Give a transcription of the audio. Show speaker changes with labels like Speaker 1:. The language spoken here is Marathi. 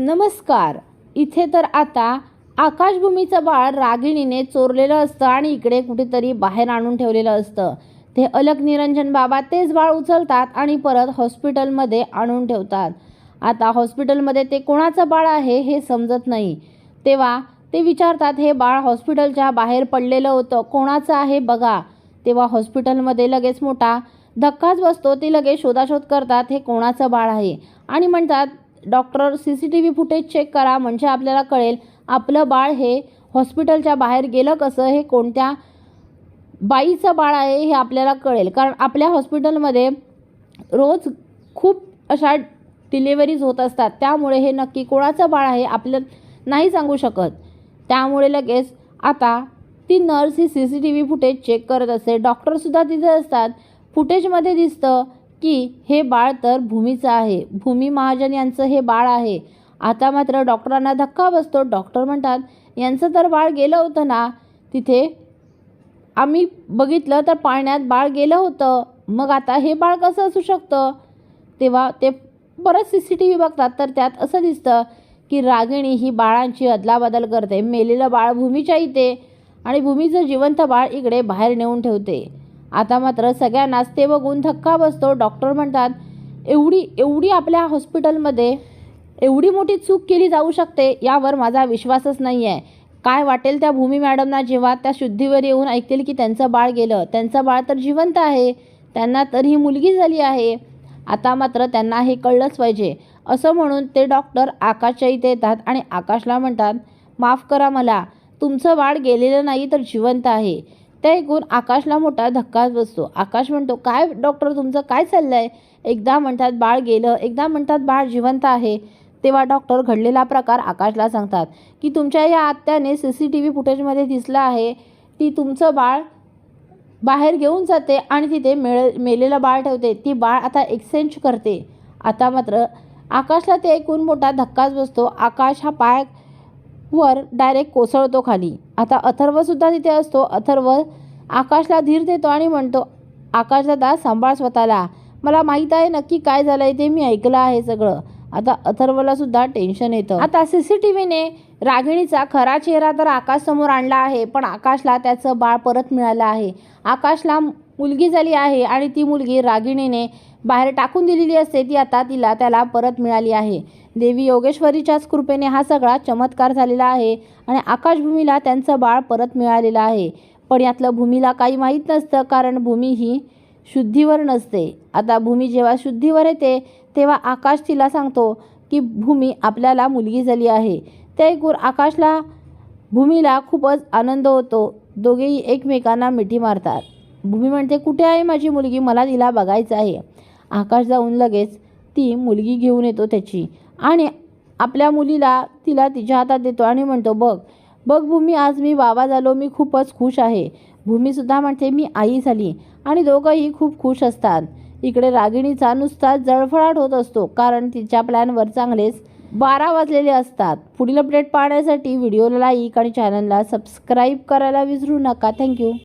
Speaker 1: नमस्कार. इथे तर आता आकाशभूमीचं बाळ रागिणीने चोरलेलं असतं आणि इकडे कुठेतरी बाहेर आणून ठेवलेलं असतं. ते अलक निरंजन बाबा तेच बाळ उचलतात आणि परत हॉस्पिटलमध्ये आणून ठेवतात. आता हॉस्पिटलमध्ये ते कोणाचं बाळ आहे हे समजत नाही. तेव्हा ते विचारतात हे बाळ हॉस्पिटलच्या बाहेर पडलेलं होतं कोणाचं आहे बघा. तेव्हा हॉस्पिटलमध्ये लगेच मोठा धक्काच बसतो ते लगेच शोधाशोध करतात हे कोणाचं बाळ आहे? आणि म्हणतात doctor C C T V footage check करा म्हणजे आपल्याला कळेल आपलं बाळ हे हॉस्पिटलच्या बाहेर गेलं कसं हे कोणत्या बाईचं बाळ आहे हे आपल्याला कळेल. कारण आपल्या हॉस्पिटलमध्ये रोज खूप अशा डिलेवरीज होत असतात. त्यामुळे हे नक्की कोणाचं बाळ आहे आपलं नाही सांगू शकत. त्यामुळे लगेच आता ती नर्स ही C C T V footage check करत असते. डॉक्टरसुद्धा तिथे असतात. फुटेजमध्ये दिसतं. की हे बाळ तर भूमीचं आहे. भूमी महाजन यांचं हे बाळ आहे. आता मात्र डॉक्टरांना धक्का बसतो. डॉक्टर म्हणतात यांचं तर बाळ गेलं होतं ना. तिथे आम्ही बघितलं तर पाळण्यात बाळ गेलं होतं. मग आता हे बाळ कसं असू शकतं? तेव्हा ते परत सी सी टी व्ही बघतात. तर त्यात असं दिसतं की रागिणी ही बाळांची अदलाबदल करते. मेलेलं बाळ भूमीच्या इथे आणि भूमीचं जिवंत बाळ इकडे बाहेर नेऊन ठेवते. आता मात्र सगळ्यांनाच ते बघून धक्का बसतो. डॉक्टर म्हणतात एवढी एवढी आपल्या हॉस्पिटलमध्ये एवढी मोठी चूक केली जाऊ शकते यावर माझा विश्वासच नाही आहे काय वाटेल त्या भूमी मॅडमना जेव्हा त्या शुद्धीवर येऊन ऐकतील की त्यांचं बाळ गेलं. त्यांचं बाळ तर जिवंत आहे. त्यांना तर ही मुलगी झाली आहे. आता मात्र त्यांना हे कळलंच पाहिजे. असं म्हणून ते डॉक्टर आकाशच्या इथे येतात आणि आकाशला म्हणतात माफ करा मला. तुमचं बाळ गेलेलं नाही तर जिवंत आहे. ते ऐकून आकाशला मोठा धक्काच बसतो. आकाश म्हणतो काय डॉक्टर तुमचं? काय चाललं आहे एकदा म्हणतात बाळ गेलं. एकदा म्हणतात बाळ जिवंत आहे. तेव्हा डॉक्टर घडलेला प्रकार आकाशला सांगतात की तुमच्या या आत्याने सी सी टी व्ही फुटेजमध्ये दिसलं आहे. ती तुमचं बाळ बाहेर घेऊन जाते आणि तिथे मेळ मेलेलं बाळ ठेवते. ती बाळ आता एक्सचेंज करते. आता मात्र आकाशला ते ऐकून मोठा धक्काच बसतो. आकाश हा पाय वर डायरेक्ट कोसळतो खाली. आता अथर्वसुद्धा तिथे असतो. अथर्व आकाशला धीर देतो आणि म्हणतो आकाश दादा सांभाळ स्वतःला. मला माहीत आहे नक्की काय झालं आहे ते मी ऐकलं आहे सगळं. आता अथर्वला सुद्धा टेन्शन येतं. आता सी सी टी व्हीने रागिणीचा खरा चेहरा तर आकाश समोर आणला आहे पण आकाशला त्याचं बाळ परत मिळालं आहे. आकाशला मुलगी झाली आहे आणि ती मुलगी रागिणीने बाहेर टाकून दिलेली असते ती आता तिला त्याला परत मिळाली आहे. देवी योगेश्वरीच्याच कृपेने हा सगळा चमत्कार झालेला आहे आणि आकाशभूमीला त्यांचं बाळ परत मिळालेलं आहे. पण यातलं भूमीला काही माहीत नसतं कारण भूमी ही शुद्धीवर नसते. आता भूमी जेव्हा शुद्धीवर येते तेव्हा आकाश तिला सांगतो की भूमी आपल्याला मुलगी झाली आहे. ते ऐकून आकाशला भूमीला खूपच आनंद होतो. दोघेही एकमेकांना मिठी मारतात. भूमी म्हणते कुठे आहे माझी मुलगी? मला तिला बघायचं आहे. आकाश जाऊन लगेच ती मुलगी घेऊन येतो त्याची. आणि आपल्या मुलीला तिला तिच्या हातात देतो आणि म्हणतो बघ बघ भूमी आज मी बाबा झालो मी खूपच खुश आहे भूमीसुद्धा म्हणते मी आई झाली. आणि दोघंही खूप खुश असतात. इकडे रागिणीचा नुसता जळफळाट होत असतो कारण तिच्या प्लॅनवर चांगलेच बारा वाजलेले असतात. पुढील अपडेट पाहण्यासाठी व्हिडिओला लाईक आणि चॅनलला सबस्क्राईब करायला विसरू नका. थँक्यू.